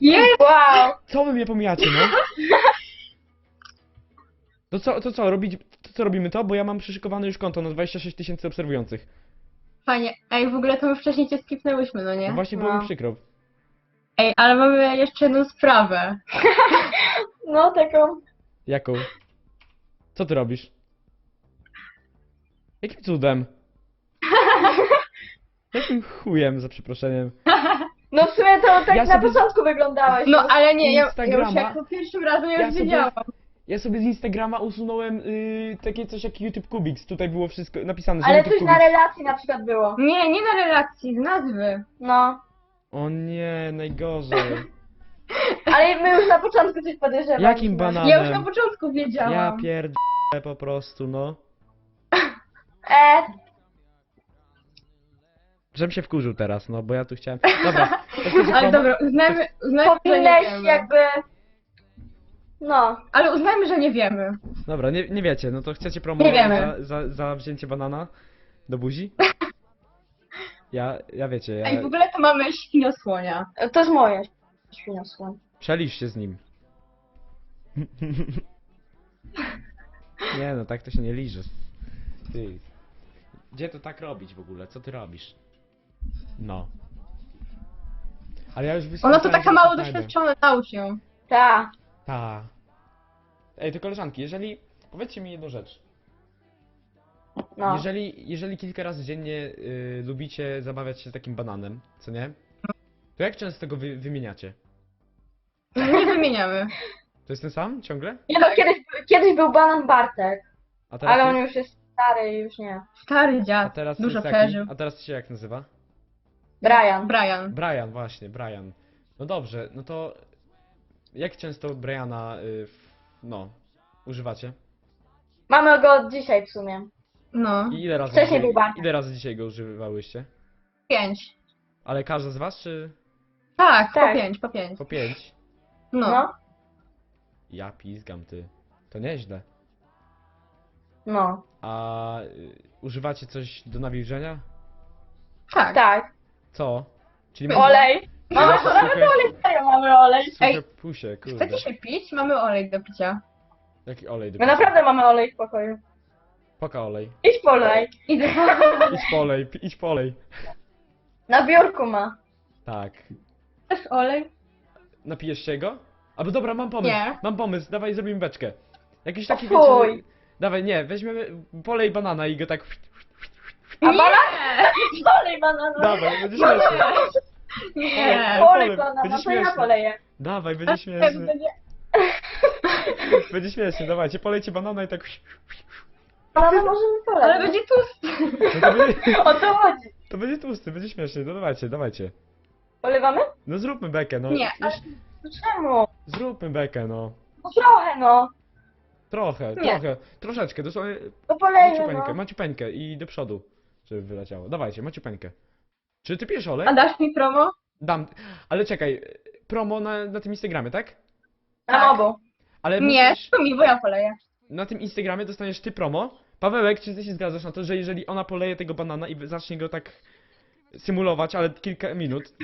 Jest! Wow! Co wy mnie pomijacie, no? To co, to co, robić, to co robimy to? Bo ja mam przyszykowane już konto na 26 tysięcy obserwujących. Fajnie. Ej, w ogóle to my wcześniej cię skipnęłyśmy, no nie? No właśnie No. było mi przykro. Ej, ale mamy jeszcze jedną sprawę. No taką. Jaką? Co ty robisz? Jakim cudem? Jakim chujem, za przeproszeniem. No w sumie to tak Ja na sobie- początku wyglądałaś. No ale nie, ja, ja już Instagrama. jak po pierwszym razu ja już Ja sobie- wiedziałam. Ja sobie z Instagrama usunąłem y, takie coś jak YouTube Kubiks. Tutaj było wszystko napisane, że Ale YouTube coś na Kubiks. relacji na przykład było. Nie, nie na relacji, z nazwy. No. O nie, najgorzej. Ale my już na początku coś podejrzewaliśmy. Jakim bananem? Ja już na początku wiedziałam. Ja pierdolę po prostu, no. E, Żebym się wkurzył teraz, no bo ja tu chciałem... Dobra, to chcecie Ale dobra, uznajmy, uznajmy że nie wiemy. jakby... No. Ale uznajmy, że nie wiemy. Dobra, nie, nie wiecie, no to chcecie promo Nie wiemy. Za, za, za wzięcie banana do buzi? Ja, ja wiecie, ja... Ej, w ogóle to mamy świniosłonia. To jest moje. Świniosło. Przelisz się z nim. nie no, tak to się nie liże. Ty. Gdzie to tak robić w ogóle? Co ty robisz? No. Ale ja już Ona to taka że mało znajdę. doświadczona, naucz ją. Ta. Ta. Ej, to koleżanki, jeżeli... Powiedzcie mi jedną rzecz. No. Jeżeli, jeżeli kilka razy dziennie y, lubicie zabawiać się takim bananem, co nie? To jak często go wy, wymieniacie? Nie wymieniamy. To jest ten sam ciągle? Nie no, kiedyś, kiedyś był banan Bartek, A teraz ale on jest, już jest stary i już nie. Stary a dziad, teraz dużo jest jaki? przeżył. A teraz się jak nazywa? Brian. Brian. Brian, właśnie, Brian. No dobrze, no to jak często Briana, y, w, no, używacie? Mamy go od dzisiaj w sumie. No. I ile razy, Wcześniej dzisiaj, był Bartek. ile razy dzisiaj go używałyście? Pięć. Ale każda z was, czy Tak, Tak. po pięć, po pięć. po pięć? No. No. Ja pizgam, ty. To nieźle. No. A y, używacie coś do nawilżenia? Tak. Tak. Co? Czyli Olej. Mamy mamy suche, olej, serio mamy olej. suche Ej, pusie, kurde. Chcecie się pić? Mamy olej do picia. Jaki olej do My picia? naprawdę mamy olej w pokoju. Poka olej. Idź po olej. Idę. Idź po olej, pi- idź po olej. Na biurku ma. Tak. Też olej? Napijesz się go? Albo dobra, mam pomysł. Nie. Mam pomysł, dawaj zrobimy beczkę. Jakiś taki O fuj. wiecie, Dawaj, nie, weźmiemy polej banana i go tak. A Nie! banan? Olej bananowy. Dawaj, będzie śmiesznie. Nie! Olej, Olej będzie to ja śmieszne. poleję. Dawaj, będzie śmiesznie. Będzie- Będzie śmiesznie, dawajcie, polejcie banana i tak. Banana możemy poleć. Ale będzie tłusty. No to, będzie, O co chodzi? to będzie tłusty, będzie śmiesznie, no dawajcie, dawajcie. Polewamy? No zróbmy bekę, no. Nie, Już- No czemu? Zróbmy bekę, no. No trochę no. Trochę, Nie. trochę, troszeczkę, dosłownie To polejmy maciupeńkę, no. maciupeńkę i do przodu, żeby wyleciało. Dawajcie, maciupeńkę. Czy ty pijesz olej? A dasz mi promo? Dam, ale czekaj, promo na, na tym Instagramie, tak? Na Tak. obu. Ale Nie, musisz, to mi, bo ja poleję. na tym Instagramie dostaniesz ty promo. Pawełek, czy ty się zgadzasz na to, że jeżeli ona poleje tego banana i zacznie go tak symulować, ale kilka minut.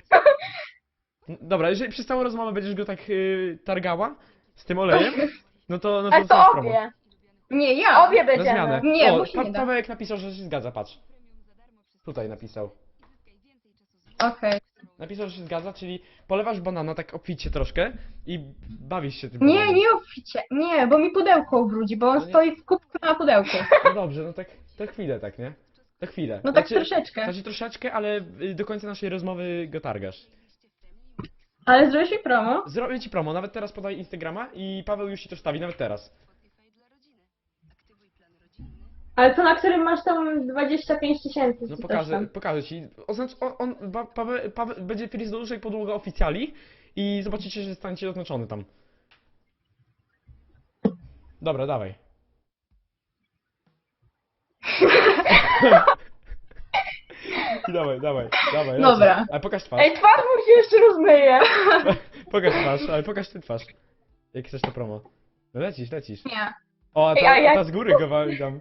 Dobra, jeżeli przez całą rozmowę będziesz go tak y, targała z tym olejem, no to, no to Ale to dostaniesz promo. obie. Nie, ja. Obie Na zmianę. będziemy. Nie, o, się pa nie da. Pawełek napisał, że się zgadza, patrz. Tutaj napisał. Okej. Napisał, że się zgadza, czyli polewasz banana tak obficie troszkę i bawisz się tym Nie, bananem. nie obficie. Nie, bo mi pudełko ubrudzi, bo on No nie. stoi w kubku na pudełku. No dobrze, no tak, to chwilę tak, nie? To chwilę. No tak Znaczy- troszeczkę. Znaczy troszeczkę, ale y, do końca naszej rozmowy go targasz. Ale zrobisz mi promo? Zrobię ci promo, nawet teraz podaj Instagrama i Paweł już ci to wstawi, nawet teraz. Ale to na którym masz tam 25 tysięcy. No czy coś pokażę, tam. pokażę ci. Oznacz, on, on ba, Paweł, Paweł, będzie Fris do dłużej podłoga oficjali i zobaczycie, że staniecie oznaczony tam. Dobra, dawaj. I dawaj, dawaj, dawaj. Dobra. Ale pokaż twarz. Ej, twarz mu się jeszcze rozmyje. Pokaż twarz, ale pokaż ty twarz. Jak chcesz to promo. No lecisz, lecisz. Nie. O, a Ej, ta, a a ta z góry go wali tam.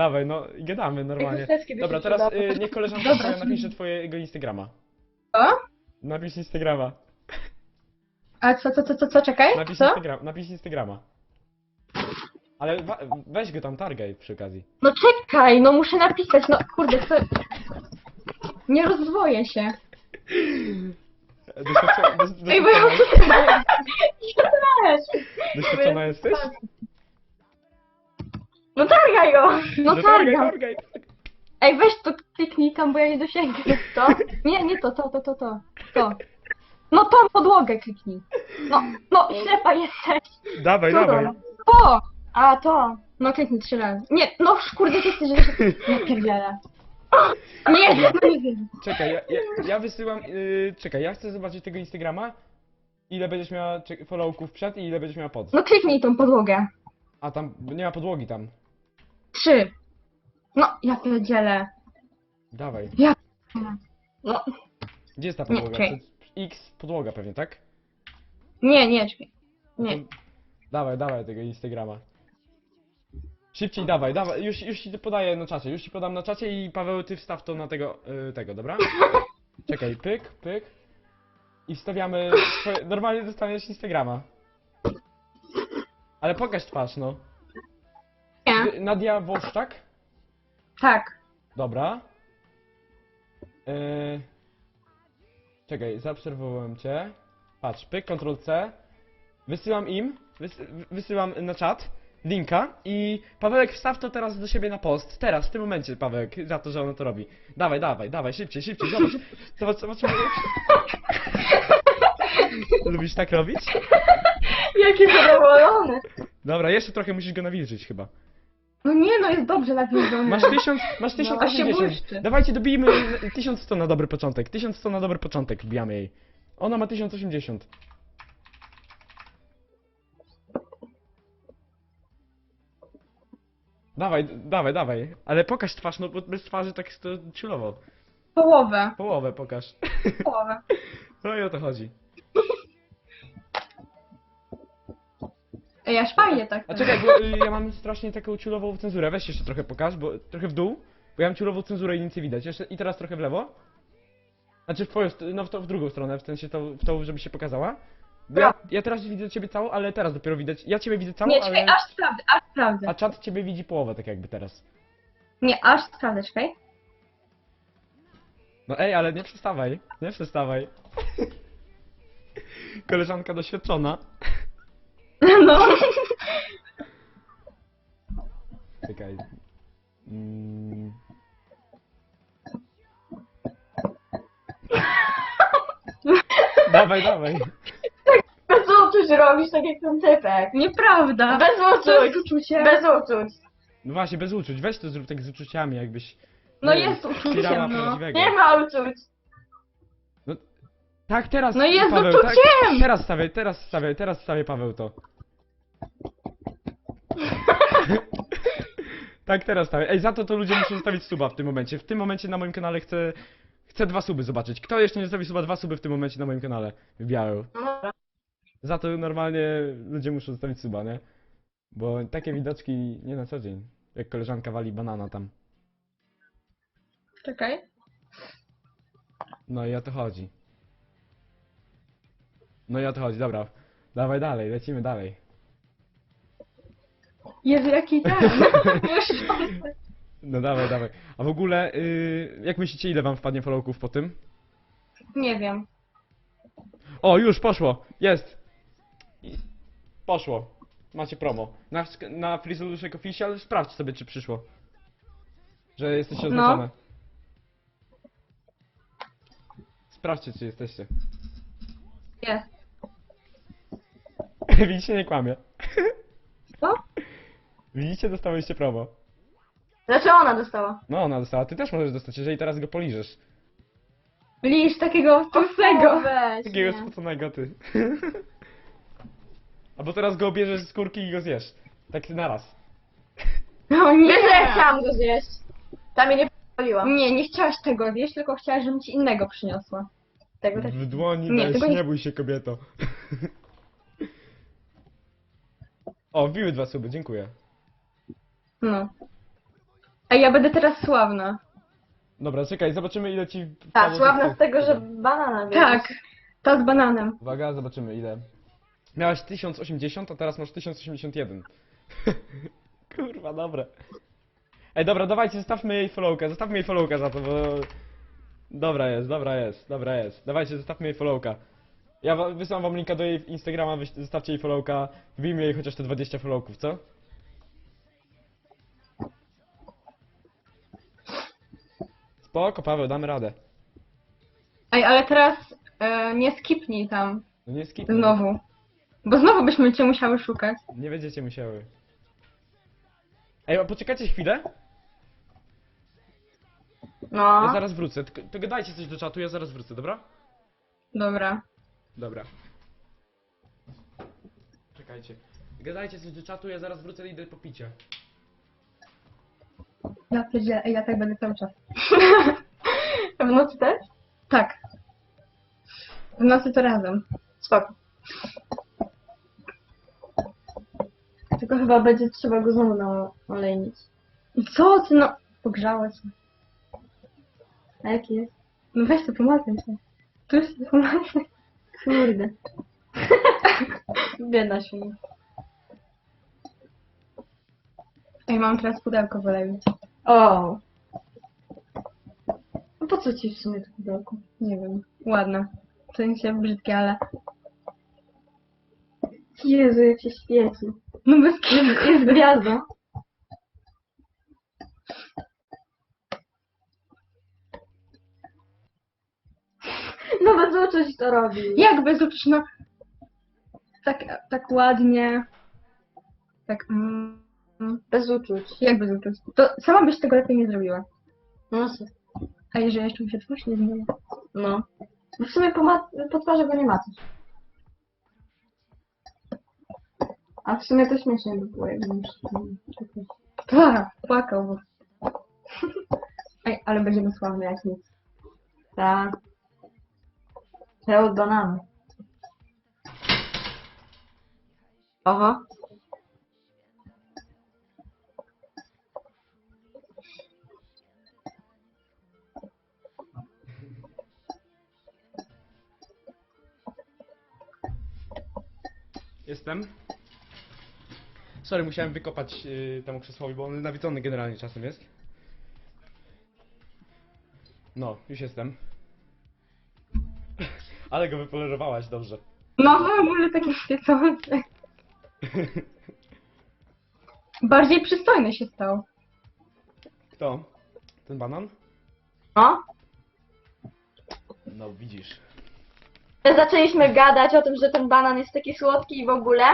Dawaj, no gadamy normalnie. by Dobra, się teraz y, niech koleżanka Dobra. twoja napisze twojego Instagrama. Co? Napisz Instagrama. A co, co, co, co, co, czekaj? Napisz, Co? Instagram, napisz Instagrama. Ale wa- weź go tam targaj przy okazji. No czekaj, no muszę napisać, no kurde, co... Nie rozdwoję się. Doświadczona, Ej, bo ja doświadczona, Ja też. doświadczona jesteś? No targaj go! No Że targaj. Ej, weź to kliknij tam, bo ja nie dosięgnę. To? Nie, nie to, to, to, to, to. To. No tą podłogę kliknij. No, no, ślepa jesteś. Dawaj, Co dawaj. to? To! A, to. No kliknij trzy razy. Nie, no kurde, ty jesteś, że... Nie pierdzielę. Nie, no nie wiem. Czekaj, ja, ja, ja wysyłam. Yy, czekaj, ja chcę zobaczyć tego Instagrama. Ile będziesz miała czek- followków przed i ile będziesz miała pod. No kliknij tą podłogę. A tam nie ma podłogi tam. Trzy. No, ja pierdzielę. Dawaj. No, Gdzie jest ta Nie, podłoga? czekaj. Przed- X podłoga pewnie, tak? nie, nie, czekaj. Nie. To- Dawaj, dawaj tego Instagrama. Szybciej dawaj, dawaj, już, już ci podaję na czacie, już ci podam na czacie i Paweł ty wstaw to na tego, y, tego, dobra? Czekaj, pyk, pyk. I wstawiamy, twoje, normalnie dostaniesz Instagrama. Ale pokaż twarz, no. Nadia Woszczak? Tak. Dobra. Yy... Czekaj, zaobserwowałem cię. Patrz, pyk, Ctrl C. Wysyłam im, wys wysyłam na czat linka i Pawełek wstaw to teraz do siebie na post. Teraz, w tym momencie, Pawełek, za to, że on to robi. Dawaj, dawaj, dawaj, szybciej, szybciej, zobacz. Zobacz, zobacz. Lubisz tak robić? Jaki zadowolony. Dobra, jeszcze trochę musisz go nawilżyć chyba. No nie, no jest dobrze nawiązany. Masz tysiąc, masz No, a się 1080. błyszczy. Dawajcie, dobijmy 1100 na dobry początek. 1100 na dobry początek wbijamy jej. Ona ma 1080. Dawaj, dawaj, dawaj. Ale pokaż twarz, no bo bez twarzy tak to ciulowo. Połowę. Połowę pokaż. Połowę. No i o to chodzi. Ej, aż fajnie tak. A czekaj, bo y, ja mam strasznie taką ciulową cenzurę. Weź jeszcze trochę pokaż, bo trochę w dół. Bo ja mam ciulową cenzurę i nic nie widać. Jeszcze, I teraz trochę w lewo. Znaczy w twoją, st- no w, to, w drugą stronę, w sensie to, w tą, żeby się pokazała. Bo ja, ja teraz widzę ciebie całą, ale teraz dopiero widać. Ja ciebie widzę całą, Nie, czekaj, ale... aż sprawdzę, aż sprawdzę. A czat ciebie widzi połowę, tak jakby teraz. Nie, aż sprawdzę, czekaj. No ej, ale nie przestawaj. Nie przestawaj. Koleżanka doświadczona. No. Czekaj. Mm. Dawaj, dawaj. Bez uczuć robisz tak jak ten typek. Nieprawda. Bez uczuć. uczucie. Bez uczuć. No właśnie, bez uczuć. Weź to zrób tak z uczuciami, jakbyś... No nie wiem, jest wspierała uczuciem, no. prawdziwego. Nie ma uczuć. Tak, teraz No jest Paweł, tak, uczuciem! teraz stawiaj, teraz stawiaj, teraz stawiaj Paweł to. tak, teraz stawiaj. Ej, za to to ludzie muszą zostawić suba w tym momencie. W tym momencie na moim kanale chcę, chcę dwa suby zobaczyć. Kto jeszcze nie zostawi suba, dwa suby w tym momencie na moim kanale wbijają. No, Za to normalnie ludzie muszą zostawić suba, nie? Bo takie widoczki nie na co dzień. Jak koleżanka wali banana tam. Czekaj. No i o to chodzi. No i o to chodzi, dobra. Dawaj dalej, lecimy dalej. Jezu, jaki ten. No dawaj, dawaj. A w ogóle, yy, jak myślicie, ile wam wpadnie followków po tym? Nie wiem. O, już poszło! Jest! I- Poszło. Macie promo. Na, sk- na Frizoluszek Official sprawdź sobie, czy przyszło. Że jesteście No. oznaczone. Sprawdźcie, czy jesteście. Jest. Widzicie, nie kłamie. Co? Widzicie, dostałyście promo. Znaczy ona dostała. No, ona dostała. Ty też możesz dostać, jeżeli teraz go poliżesz. Lisz takiego tłustego. weź, Takiego nie. spoconego ty. Albo teraz go obierzesz z skórki i go zjesz. Tak naraz. No nie. Wiesz, że ja chciałam go zjeść. Tam mnie nie paliłam. Nie, nie chciałaś tego zjeść, tylko chciałaś, żebym ci innego przyniosła. Tego też. W dłoni Nie, dajesz, tego nie, nie- bój się kobieto. o, wbiły dwa suby, dziękuję. No. A ja będę teraz sławna. Dobra, czekaj, zobaczymy ile ci... Tak, wpadło sławna tych- z tego, że banana bierzesz. Tak. Ta z bananem. Uwaga, zobaczymy ile. Miałeś 1080, a teraz masz 1081. Kurwa, dobre. Ej, dobra, dawajcie, zostawmy jej followka, zostawmy jej followka za to, bo... Dobra jest, dobra jest, dobra jest. Dawajcie, zostawmy jej followka. Ja wa- wysyłam wam linka do jej Instagrama, wyś- zostawcie jej followka, wbijmy jej chociaż te 20 followków, co? Spoko, Paweł, damy radę. Ej, ale teraz e, nie skipnij tam No nie skip. znowu. Bo znowu byśmy cię musiały szukać. Nie będziecie musiały. Ej, a poczekajcie chwilę. No, Ja zaraz wrócę. Tylko, to gadajcie coś do czatu, ja zaraz wrócę, dobra? dobra. Dobra. Czekajcie. Gadajcie coś do czatu, ja zaraz wrócę i idę po picie. Ja pierdzielę, ej, ja tak będę cały czas. w nocy też? Tak. W nocy to razem. Spoko. Tylko chyba będzie trzeba go znowu olejnić. Co ty no... Pogrzałeś się. A jaki jest? No weź to pomacaj się. Tu jest pomacaj. Kurde. Bieda się. Ej, mam teraz pudełko wylewić. O. No po co ci w sumie to pudełko? Nie wiem. Ładne. W sensie brzydkie, ale... Jezu, jak się świeci. No bez kitu. Jest gwiazda. No to robi. Jak bez uczuć, no... Tak, tak ładnie. Tak... Mm, mm. Bez uczuć. jak bez uczuć? To sama byś tego lepiej nie zrobiła. No, s- A jeżeli jeszcze mi się twarz nie zmieni? no. Bo w sumie po, ma- po twarzy go nie ma coś. A w sumie to śmiesznie by było, jakbym już... Tak, płakał. Ej, ale będziemy sławne jak nic. Tak. Od banany. Oho. Jestem. Sorry, musiałem wykopać yy, temu krzesłowi, bo on nawiedzony generalnie czasem jest. No, już jestem. Ale go wypolerowałaś, dobrze. No w ogóle taki świecący. Bardziej przystojny się stał. Kto? Ten banan? No. No, widzisz. Zaczęliśmy gadać o tym, że ten banan jest taki słodki i w ogóle,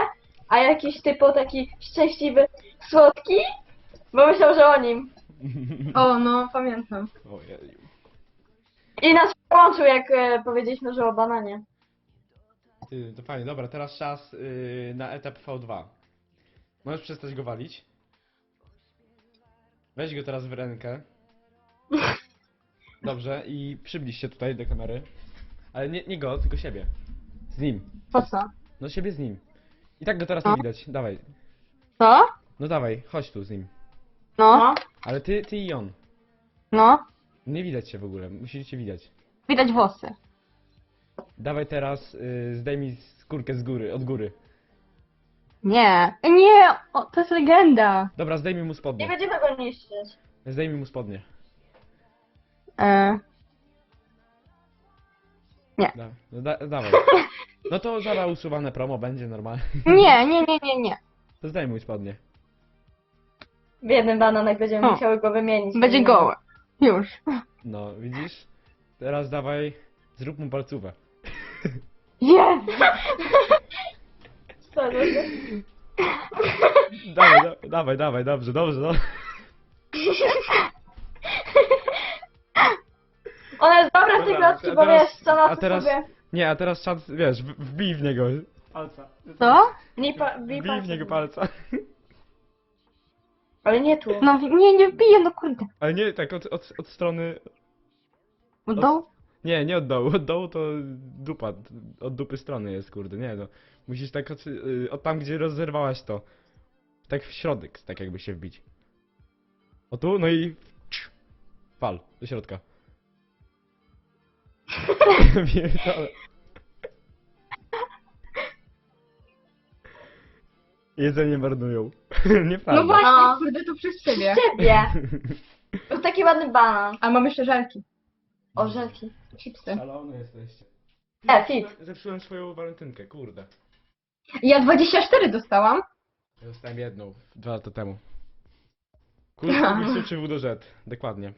a jakiś typo taki szczęśliwy słodki, bo myślał, że o nim. O, no pamiętam. Ojeju. I nas połączył, jak e, powiedzieliśmy, że o bananie. Ty, to fajnie, dobra, teraz czas yy, na etap V2. Możesz przestać go walić. Weź go teraz w rękę. Dobrze, i przybliż się tutaj do kamery. Ale nie, nie go, tylko siebie. Z nim. Po co? No siebie z nim. I tak go teraz nie widać. Dawaj. Co? No dawaj, chodź tu z nim. No. Ale ty, ty i on. No, Nie widać się w ogóle, musicie widać. Widać włosy. Dawaj teraz, yy, zdejmij skórkę z góry, od góry. Nie. Nie, o, to jest legenda. Dobra, zdejmij mu Nie spodnie. będziemy go niszczyć. Zdejmij mu spodnie. E, Da, no da, dawaj. No to zaraz usuwane promo będzie normalnie. nie, nie, nie, nie, nie. To zdejmuj spodnie. Biedny bananek, będziemy O. musiały go wymienić. Będzie gołe. Już. No, widzisz? Teraz dawaj, zrób mu palcówę. Jest! Co, to? Dawaj, da, dawaj, dawaj, dobrze, dobrze, no. Ona jest dobra z tej Dobra, klocki, a bo teraz- wiesz, co na to teraz- sobie... Nie, a teraz czas, wiesz, w- wbij w niego. Palca. Co? Nie pa, bij Wbij w palcem. niego palca. Ale nie tu. No nie, nie wbiję, no kurde. Ale nie tak od, od, od strony... Od dołu? Nie, nie od dołu. Od dołu to dupa. Od dupy strony jest, kurde, nie no. Musisz tak od, y, od tam, gdzie rozerwałaś to. Tak w środek, tak jakby się wbić. O tu, no i... Fal, do środka. Pierdolę. Jedzenie marnują. No Nieprawda. właśnie, No. kurde, to przez ciebie. Ciebie. To taki ładny banan. A mam jeszcze żelki. Orzelki. Chipsy. Szalone jesteście. E, fit. Zepsułem swoją walentynkę, kurde. Ja 24 dostałam. Ja dostałem jedną, dwa lata temu. Kurde, mistrzów czy WDŻ, dokładnie.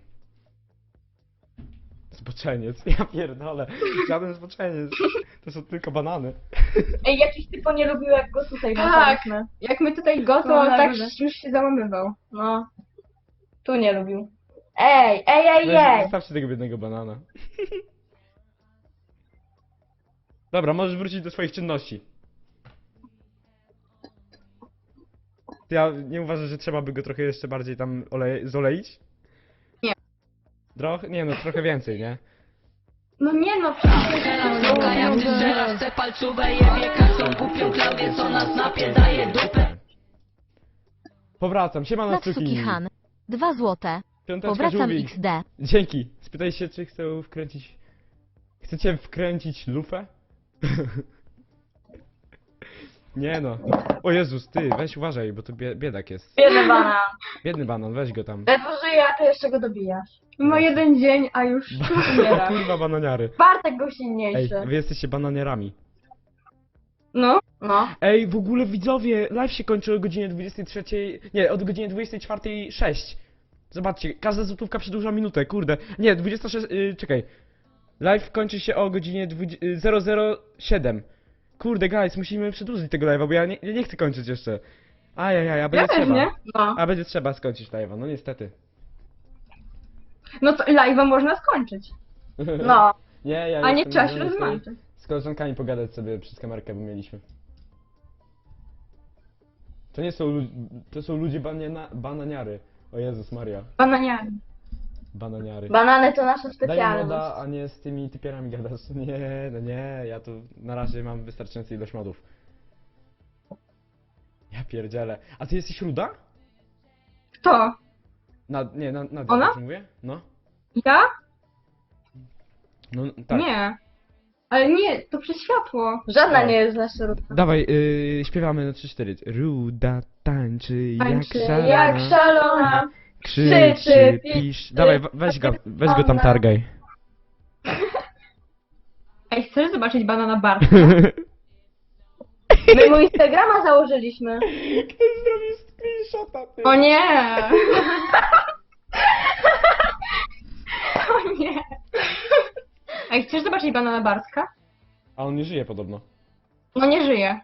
Zboczeniec, ja pierdolę. Żaden zboczeniec. To są tylko banany. Ej, jakiś typo nie lubił, jak go tutaj Tak. Jak my tutaj go, to No, tak naprawdę. już się załamywał. No. Tu nie lubił. Ej, ej, ej, Weź, ej. Zostawcie tego biednego banana. Dobra, możesz wrócić do swoich czynności. Ja nie uważam, że trzeba by go trochę jeszcze bardziej tam ole zoleić? Nie. Trochę? Nie no, trochę więcej, nie? No nie no, przecież... Suka, jak ty strzelasz te palczuwe jebie kasą Kupią Klaudię, co na snapie daje dupę Powracam, siema na Natsuki Han. 2 złote. Piąteczka Powracam żółwik. XD. Dzięki. Spytaj się, czy chcę wkręcić... Chcecie wkręcić lufę? Nie no. O Jezus, ty, weź uważaj, bo to bie biedak jest. Biedny banan. Biedny banan, weź go tam. Ledwo żyje, a ty jeszcze go dobijasz. Ma jeden dzień, a już umiera. Kurwa bananiary. Bartek go Ej, silniejszy. wy jesteście bananierami. No, No. Ej, w ogóle widzowie, live się kończy o godzinie 23. Nie, od godziny 24.06. Zobaczcie, każda złotówka przedłuża minutę, kurde. Nie, 26. Yy, czekaj. Live kończy się o godzinie 20, y, 007. Kurde, guys, musimy przedłużyć tego live'a, bo ja nie, ja nie chcę kończyć jeszcze. Ajajaj, a będzie ja też trzeba. nie. No. A będzie trzeba skończyć live'a, no niestety. No to live'a można skończyć. No. nie, ja A nie jestem trzeba się związany z- koleżankami pogadać sobie przez kamerkę, bo mieliśmy. To nie są ludzie, to są ludzie baniana, bananiary. O Jezus Maria, Bananiary. bananiary. Banany to nasza Daj specjalność. moda, a nie z tymi typiarami gadasz. Nie, no nie, ja tu na razie mam wystarczającą ilość modów. Ja pierdzielę. A ty jesteś ruda? Kto? Na, nie, na, na Ona? mówię? No. Ja? No, tak. Nie. Ale nie, to przez światło. Żadna No. nie jest nasza ruda. Dawaj, yy, śpiewamy na 3-4. Ruda tańczy, Tańczy jak szalona. Jak szalona. Krzyczy, krzyczy, pisz. Dawaj, we- weź go, weź go tam targaj. Ej, chcesz zobaczyć banana Bartka? My mu Instagrama założyliśmy. Ktoś zrobił screenshota, ty. O nie! o nie! Ej, chcesz zobaczyć banana Bartka? A on nie żyje podobno. No nie żyje.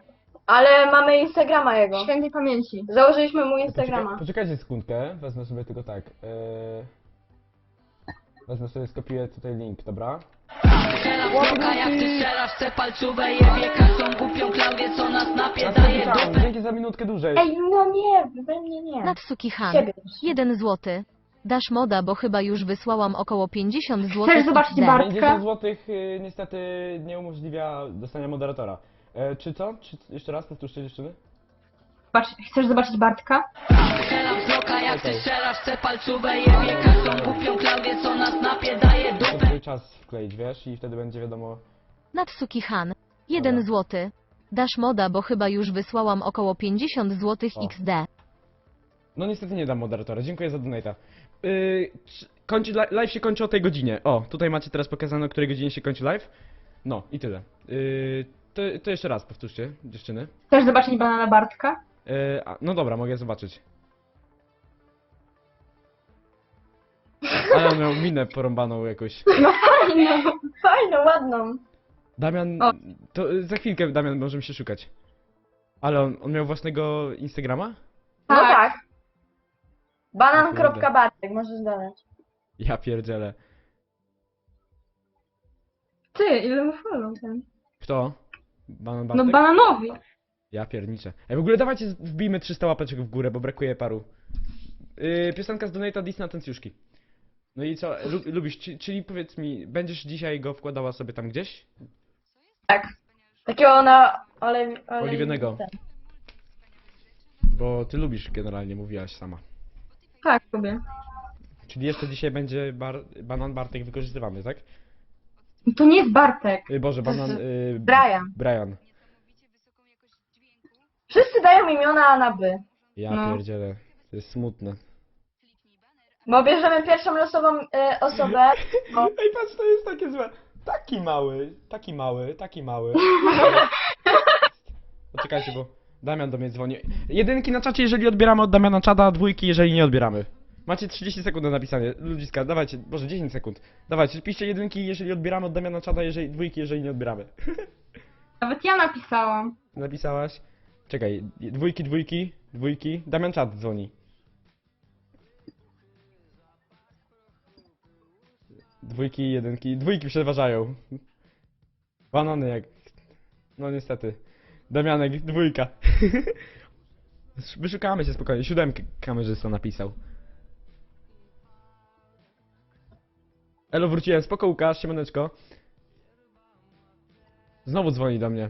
Ale mamy Instagrama jego. Świętej pamięci. Założyliśmy mu Poczekaj, Instagrama. poczekajcie sekundkę, wezmę sobie tylko tak. Yy... Wezmę sobie, skopiuję tutaj link, dobra? Dzięki za minutkę dłużej. Ej, no nie, we mnie nie. Natsuki Han. Ciebie. 1 złoty. Dasz moda, bo chyba już wysłałam około 50 zł. Chcesz zobaczyć XD. Bartka? 50 zł y, niestety nie umożliwia dostania moderatora. E, czy co? Czy jeszcze raz powtórzcie dziewczyny? Patrz, chcesz zobaczyć Bartka? Strzelam z loka, jak ty strzelasz te palczuwe jebie kasą Kupią Klaudię, co na snapie daje Muszę dupę swój czas wkleić, wiesz? I wtedy będzie wiadomo... Natsuki Han. 1 Dobra. złoty. Dasz moda, bo chyba już wysłałam około 50 zł O. XD. No niestety nie dam moderatora, dziękuję za donata. Yy, czy- kończy, li- live się kończy o tej godzinie. O, tutaj macie teraz pokazane, o której godzinie się kończy live. No i tyle. Yy, to, to jeszcze raz powtórzcie, dziewczyny. Chcesz zobaczyć banana Bartka? Yy, a, no dobra, mogę zobaczyć. Ale on miał minę porąbaną jakoś. Fajną, fajną, ładną. Damian, O. to za chwilkę Damian możemy się szukać. Ale on, on miał własnego Instagrama? No Tak. Tak. Banan.bartek, możesz dodać. Ja pierdzielę. Ty, ile mu follow ten? Kto? Banan No Bartek? bananowi. Ja pierniczę. Ej, w ogóle dawajcie, wbijmy 300 łapeczek w górę, bo brakuje paru. Yy, piosenka z Donata Disna Tencjuszki. No i co, lu lubisz, ci- czyli powiedz mi, będziesz dzisiaj go wkładała sobie tam gdzieś? Takiego na ole, ole, Oliwionego. Bo ty lubisz generalnie, mówiłaś sama. Tak, sobie. Czyli jeszcze dzisiaj będzie bar banan Bartek wykorzystywany, tak? To nie jest Bartek. Yy, Boże, banan... Yy, Brian. Brian. Wszyscy dają imiona na by. Ja No. pierdzielę. To jest smutne. Bo bierzemy pierwszą losową e, osobę. O. Ej, patrz, to jest takie złe. Taki mały, taki mały, taki mały. Poczekajcie, bo Damian do mnie dzwoni. Jedynki na czacie, jeżeli odbieramy od Damiana czada, dwójki, jeżeli nie odbieramy. Macie 30 sekund na napisanie. Ludziska, dawajcie, może 10 sekund. Dawajcie, piszcie jedynki, jeżeli odbieramy od Damiana czada, jeżeli dwójki, jeżeli nie odbieramy. Nawet ja napisałam. Napisałaś? Czekaj, dwójki, dwójki, dwójki. Damian czat dzwoni. Dwójki, jedynki, dwójki przeważają. Banany jak... No niestety. Damianek, dwójka. Wyszukamy się spokojnie. Siódemkę kamerzysta napisał. Elo, wróciłem. Spoko, Łukasz, siemaneczko. Znowu dzwoni do mnie.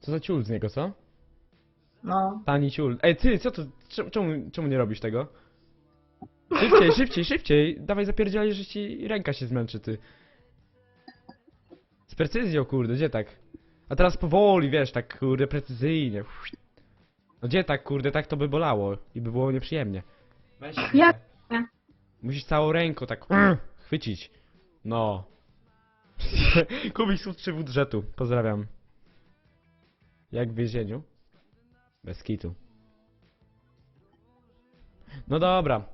Co za ciul z niego, co? No. Tani ciul. Ej, ty, co to? Czemu, czemu, nie robisz tego? Szybciej, szybciej, szybciej. Dawaj zapierdzielaj, że ci ręka się zmęczy, ty. Z precyzją, kurde, gdzie tak? A teraz powoli, wiesz, tak, kurde, precyzyjnie. No gdzie tak, kurde, tak to by bolało i by było nieprzyjemnie. Weź Ja-. Musisz całą ręką tak chwycić. No. Kubik z budżetu. Pozdrawiam. Jak w więzieniu? Bez kitu. No dobra.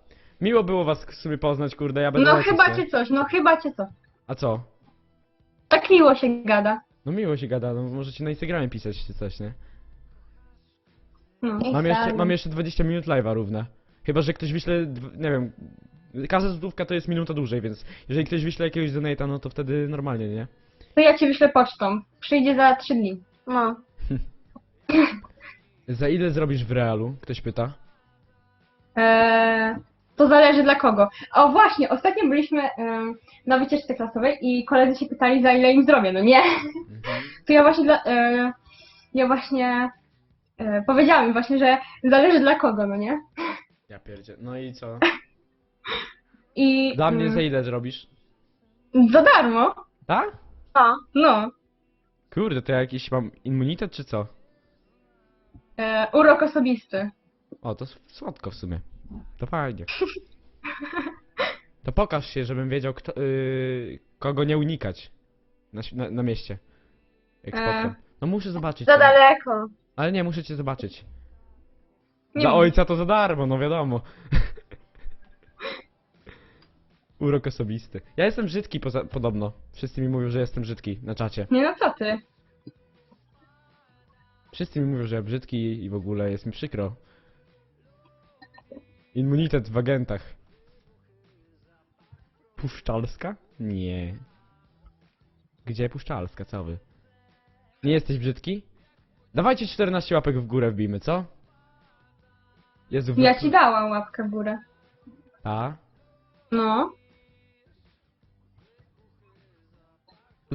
Miło było was w sumie poznać, kurde, ja będę No lecieć, chyba nie? cię coś, no chyba cię coś. A co? Tak miło się gada. No miło się gada, no możecie na Instagramie pisać czy coś, nie? No. Mam jeszcze, mam jeszcze 20 minut live'a równe. Chyba, że ktoś wyśle, dw- nie wiem, każda złotówka to jest minuta dłużej, więc jeżeli ktoś wyśle jakiegoś donate'a, no to wtedy normalnie, nie? To ja ci wyślę pocztą. Przyjdzie za trzy dni. No. Za ile zrobisz w realu? Ktoś pyta. Eee, to zależy dla kogo. O właśnie, ostatnio byliśmy na wycieczce klasowej i koledzy się pytali za ile im zrobię, no nie? To ja właśnie dla, e, ja właśnie e, powiedziałam im właśnie, że zależy dla kogo, no nie? Ja pierdzie. No i co? I Dla mnie mm, za ile zrobisz? za darmo. Tak? A. No. Kurde, to ja jakiś mam immunitet czy co? E, urok osobisty. O, to s- słodko w sumie. To fajnie. To pokaż się, żebym wiedział, kto, yy, kogo nie unikać na, na, na mieście. Jak E. spotkam. No muszę zobaczyć. Za cię. daleko. Ale nie, muszę cię zobaczyć. Nie Dla wiem. ojca to za darmo, no wiadomo. Urok osobisty. Ja jestem brzydki poza, podobno. Wszyscy mi mówią, że jestem brzydki na czacie. Nie no co ty? Wszyscy mi mówią, że ja brzydki i w ogóle jest mi przykro. Immunitet w agentach. Puszczalska? Nie. Gdzie Puszczalska, co wy? Nie jesteś brzydki? Dawajcie 14 łapek w górę wbijmy, co? Jezu, Ja ci dałam łapkę w górę. A? No.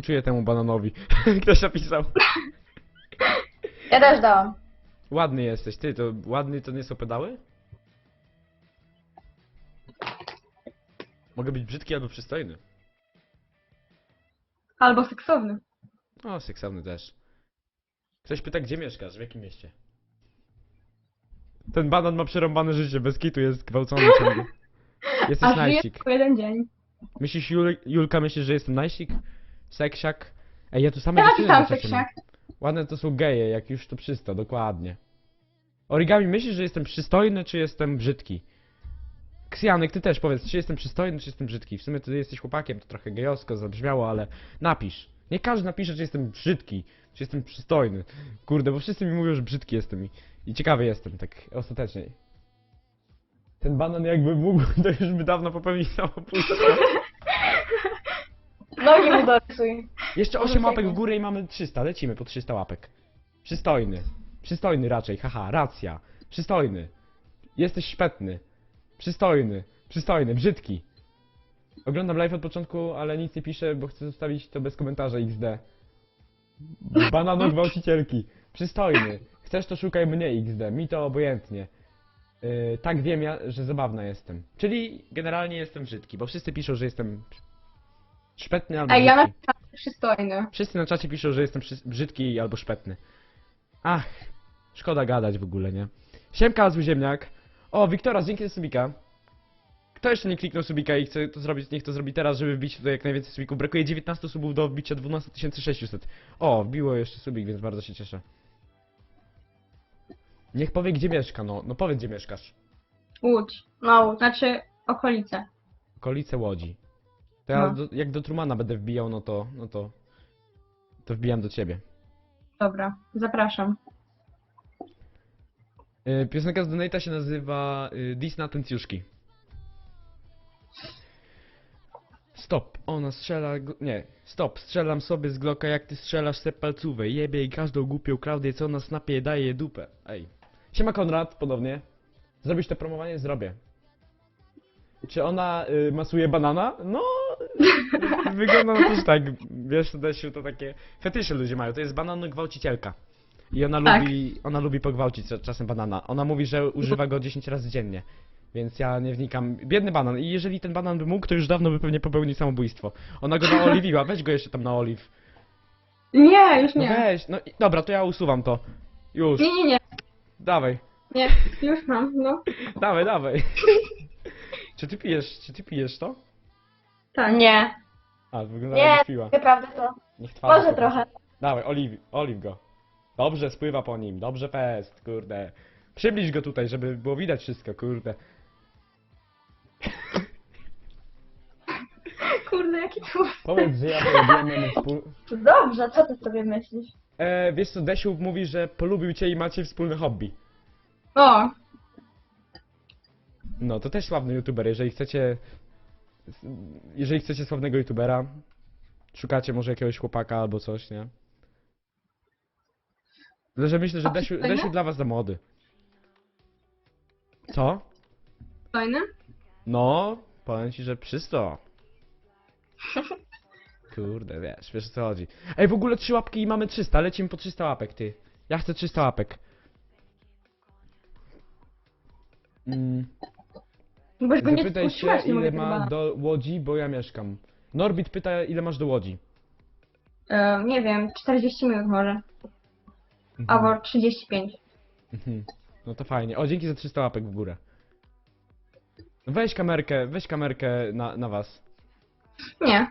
Czuję temu bananowi. Ktoś napisał. Ja też dałam. Ładny jesteś, ty, to ładny to nie są pedały? Mogę być brzydki albo przystojny. Albo seksowny. O, seksowny też. Ktoś pyta, gdzie mieszkasz, w jakim mieście? Ten banan ma przerąbane życie, bez kitu jest gwałcony ciągle. Jesteś A żyje najsik. tylko jeden dzień. Myślisz, Jul Julka, myślisz, że jestem najsik? Seksiak? Ej, ja tu same Ja dziewczyny na czacie mam. seksiak. Ładne to są geje, jak już to przysta, dokładnie. Origami, myślisz, że jestem przystojny, czy jestem brzydki? Ksjanek, ty też powiedz, czy jestem przystojny, czy jestem brzydki? W sumie ty jesteś chłopakiem, to trochę gejowsko zabrzmiało, ale napisz. Nie każdy napisze, czy jestem brzydki, czy jestem przystojny. Kurde, bo wszyscy mi mówią, że brzydki jestem i, i ciekawy jestem, tak ostatecznie. Ten banan jakby mógł, to już by dawno popełnił samobójstwo. Nogi mu dorysuj. Jeszcze Może 8 łapek tego. w górę i mamy 300, lecimy po 300 łapek. Przystojny. Przystojny raczej, haha, racja. Przystojny. Jesteś szpetny. Przystojny. Przystojny, brzydki. Oglądam live od początku, ale nic nie piszę, bo chcę zostawić to bez komentarza XD. Banano gwałcicielki. Przystojny. Chcesz to szukaj mnie XD. Mi to obojętnie. Yy, tak wiem ja, że zabawna jestem. Czyli generalnie jestem brzydki, bo wszyscy piszą, że jestem szpetny albo Ej, ja brzydki. napisałam przystojny. Wszyscy na czacie piszą, że jestem przy- brzydki albo szpetny. Ach, szkoda gadać w ogóle, nie? Siemka, zły ziemniak. O, Wiktora, dzięki subika. Kto jeszcze nie kliknął subika i chce to zrobić, niech to zrobi teraz, żeby wbić tutaj jak najwięcej subików. Brakuje 19 subów do wbicia 12600. O, wbiło jeszcze subik, więc bardzo się cieszę. Niech powie, gdzie mieszka, no. No powiedz, gdzie mieszkasz. Łódź. No, Znaczy okolice. Okolice Łodzi. To ja No. do, jak do Trumana będę wbijał, no to, no to, to wbijam do ciebie. Dobra, zapraszam. Y, Piosenka z Donata się nazywa Dis na Tencjuszki. Stop, ona strzela, nie, stop, strzelam sobie z Glocka jak ty strzelasz se palcówę, jebie i każdą głupią Klaudię co na snapie daje dupę, ej. Siema Konrad, ponownie. Zrobisz to promowanie? Zrobię. Czy ona y, masuje banana? No, wygląda na to, że tak, wiesz, to Desiu, to takie fetysze ludzie mają, to jest banan gwałcicielka. I ona Tak. lubi, ona lubi pogwałcić cza- czasem banana. Ona mówi, że używa go 10 razy dziennie. Więc ja nie wnikam. Biedny banan. I jeżeli ten banan by mógł, to już dawno by pewnie popełnił samobójstwo. Ona go naoliwiła. Weź go jeszcze tam na oliw. Nie, już No nie. weź. No i- dobra, to ja usuwam to. Już. Nie, nie, nie. Dawaj. Nie, już mam, no. Dawaj, dawaj. czy ty pijesz, czy ty pijesz to? Tak. nie. A, wygląda Nie, jakbyś piła. naprawdę to. Niech twarz. Może trochę. Dawaj, oliw, oliw go. Dobrze, spływa po nim. Dobrze fest, kurde. Przybliż go tutaj, żeby było widać wszystko, kurde. Kurde, jaki tu. Powiedz, że ja wspól... To dobrze, co ty sobie myślisz? E, wiesz co, Desiu mówi, że polubił cię i macie wspólne hobby. O, No, to też sławny youtuber, jeżeli chcecie... Jeżeli chcecie sławnego youtubera, szukacie może jakiegoś chłopaka albo coś, nie? Że myślę, że A Desiu? Desiu dla was za młody. Co? fajny? No, powiem ci, że przysto. Kurde, wiesz, wiesz o co chodzi. Ej, w ogóle trzy łapki i mamy 300, lecimy po 300 łapek, ty. Ja chcę 300 łapek. Mm, Bo go nie zapytaj się, spuściłaś, nie mogę ile tego ma do Łodzi, bo ja mieszkam. Norbit pyta, ile masz do Łodzi. E, nie wiem, 40 minut może. Mhm. Albo 35. Mhm. No to fajnie. O, dzięki za 300 łapek w górę. Weź kamerkę, weź kamerkę na, na was. Nie.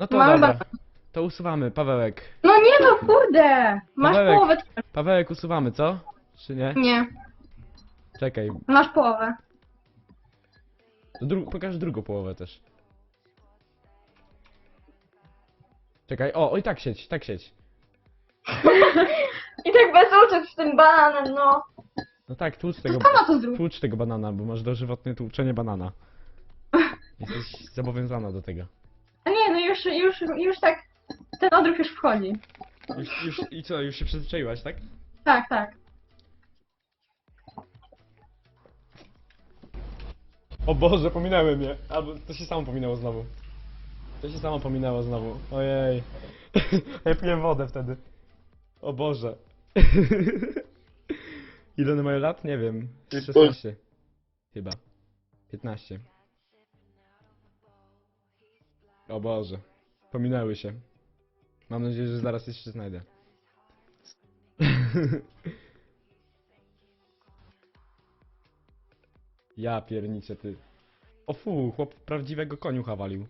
No to Mamy dobra. To usuwamy, Pawełek. No nie no, kurde! Masz Pawełek. połowę. Pawełek usuwamy, co? Czy nie? Nie, Czekaj, masz połowę. to dru pokaż drugą połowę też. Czekaj, o, oj tak sieć, tak sieć. I tak bez uczuć z tym bananem, no. No tak, tłucz To tego, sama to zrób. tłucz tego banana, bo masz dożywotnie tłuczenie banana. Jesteś zobowiązana do tego. A nie, no już, już, już tak. Ten odruch już wchodzi. Już, już, I co, już się przyzwyczaiłaś, tak? Tak, tak. O Boże, pominęły mnie. Albo to się samo pominęło znowu. To się samo pominęło znowu. Ojej. ja piłem wodę wtedy. O Boże. Ile one mają lat? Nie wiem. 16. Chyba. 15. O Boże. Pominęły się. Mam nadzieję, że zaraz jeszcze znajdę. Ja pierniczę ty. O fu, chłop prawdziwego koniucha walił.